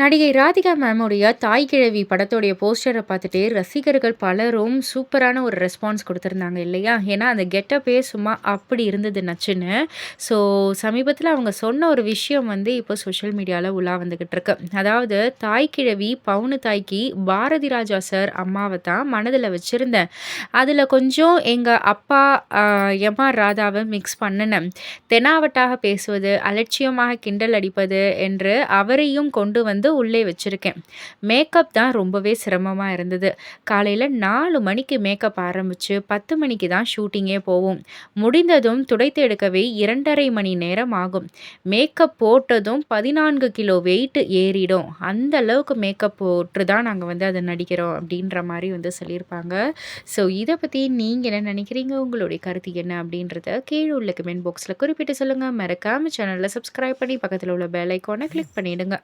நடிகை ராதிகா மேமுடைய தாய் கிழவி படத்துடைய போஸ்டரை பார்த்துட்டு ரசிகர்கள் பலரும் சூப்பரான ஒரு ரெஸ்பான்ஸ் கொடுத்துருந்தாங்க இல்லையா? ஏன்னா அந்த கெட்டப்பே சும்மா அப்படி இருந்தது நச்சுன்னு. ஸோ சமீபத்தில் அவங்க சொன்ன ஒரு விஷயம் வந்து இப்போ சோஷியல் மீடியாவில் உலா வந்துக்கிட்டு இருக்கு. அதாவது தாய் கிழவி பவுனு தாய்க்கு பாரதி ராஜா சார் அம்மாவை தான் மனதில் வச்சுருந்தேன். அதில் கொஞ்சம் எங்கள் அப்பா எம் ஆர் ராதாவை மிக்ஸ் பண்ணினேன். தெனாவட்டாக பேசுவது அலட்சியமாக கிண்டல் அடிப்பது என்று அவரையும் கொண்டு வந்து வந்து உள்ளே வச்சுருக்கேன். மேக்கப் தான் ரொம்பவே சிரமமாக இருந்தது. காலையில் நாலு மணிக்கு மேக்கப் ஆரம்பித்து பத்து மணிக்கு தான் ஷூட்டிங்கே போவோம். முடிந்ததும் துடைத்து எடுக்கவே இரண்டரை மணி நேரம் ஆகும். மேக்கப் போட்டதும் பதினான்கு கிலோ வெயிட் ஏறிடும். அந்த அளவுக்கு மேக்கப் போட்டு தான் நாங்கள் வந்து அதை நடிக்கிறோம் அப்படின்ற மாதிரி வந்து சொல்லியிருப்பாங்க. ஸோ இதை பற்றி நீங்கள் என்ன நினைக்கிறீங்க? உங்களுடைய கருத்து என்ன அப்படின்றத கீழே உள்ள கமெண்ட் பாக்ஸில் குறிப்பிட்டு சொல்லுங்கள் மறக்காமல் சேனலில் சப்ஸ்கிரைப் பண்ணி பக்கத்தில் உள்ள பெல் ஐக்கானை கிளிக் பண்ணிவிடுங்க